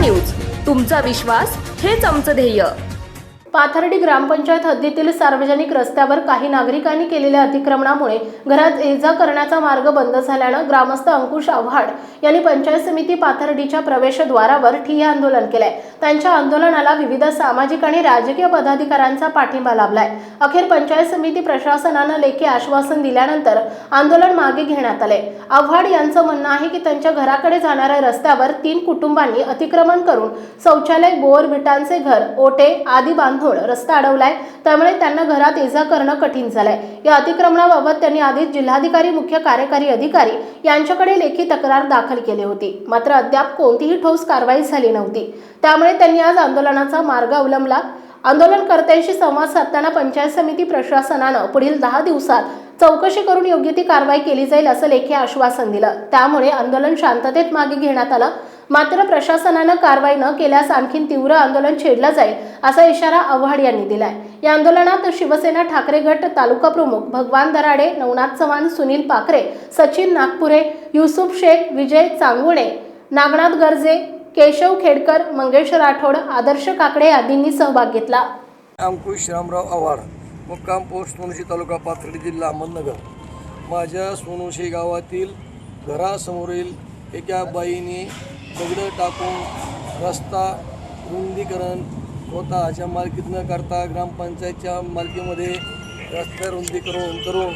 News. तुमचा विश्वास हेच आमचं ध्येय. पाथर्डी ग्रामपंचायत हद्दीतील सार्वजनिक रस्त्यावर काही नागरिकांनी केलेल्या अतिक्रमणामुळे घरात ये जा करण्याचा मार्ग बंद झाल्यानं ग्रामस्थ अंकुश आव्हाड यांनी पंचायत समिती पाथर्डीच्या प्रवेशद्वारावर ठिय्या आंदोलन केलंय. त्यांच्या आंदोलनाला विविध सामाजिक आणि राजकीय पदाधिकाऱ्यांचा पाठिंबा लाभलाय. अखेर पंचायत समिती प्रशासनानं लेखी आश्वासन दिल्यानंतर आंदोलन मागे घेण्यात आले आव्हाड यांचं म्हणणं आहे की त्यांच्या घराकडे जाणाऱ्या रस्त्यावर तीन कुटुंबांनी अतिक्रमण करून शौचालय बोर विटांचे घर ओटे आदी बांधून रस्ता अडवलाय. त्यामुळे त्यांना घरात ये जा करणं कठीण झालंय. या अतिक्रमणाबाबत त्यांनी आधीच जिल्हाधिकारी मुख्य कार्यकारी अधिकारी यांच्याकडे लेखी तक्रार दाखल केली होती. मात्र अद्याप कोणतीही ठोस कारवाई झाली नव्हती. त्यामुळे त्यांनी आज आंदोलनाचा मार्ग अवलंबला. आंदोलनकर्त्यांशी संवाद साधताना पंचायत समिती प्रशासनानं पुढील दहा दिवसात चौकशी करून योग्य ती कारवाई केली जाईल असं लेखी आश्वासन दिलं. त्यामुळे आंदोलन शांततेत मागे घेण्यात आलं. मात्र प्रशासनानं कारवाई न केल्यास आणखीन तीव्र आंदोलन छेडलं जाईल असा इशारा आव्हाड यांनी दिलाय. या आंदोलनात शिवसेना ठाकरे गट तालुका प्रमुख भगवान दराडे नवनाथ चव्हाण सुनील पाखरे सचिन नागपुरे युसुफ शेख विजय चांगुणे नागनाथ गर्जे केशव खेडकर मंगेश राठोड आदर्श काकडे आदींनी सहभाग घेतला. अंकुश रामराव आव्हाड मुक्काम पोस्ट सोनोशी तालुका पाथर्डी जिल्हा अहमदनगर. माझ्या सोनोशी गावातील घरासमोरील एका बाईने दगडं टाकून रस्ता रुंदीकरण स्वतःच्या मालकीत न करता ग्रामपंचायतच्या मालकीमध्ये रस्ता रुंदीकरण करून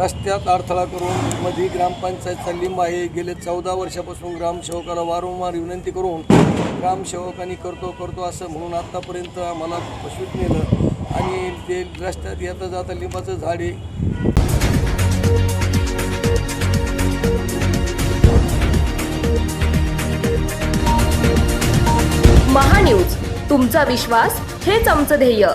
रस्त्यात अडथळा करून मध्ये ग्रामपंचायतचा लिंब आहे गेले चौदा वर्षापासून ग्रामसेवकाला वारंवार विनंती करून ग्रामसेवकांनी करतो करतो असं म्हणून आत्तापर्यंत आम्हाला फसवीत नेलं आणि ते रस्त्यात येता जाता लिंबाचं झाड आहे. महान्यूज तुमचा विश्वास हेच आमचं ध्येय.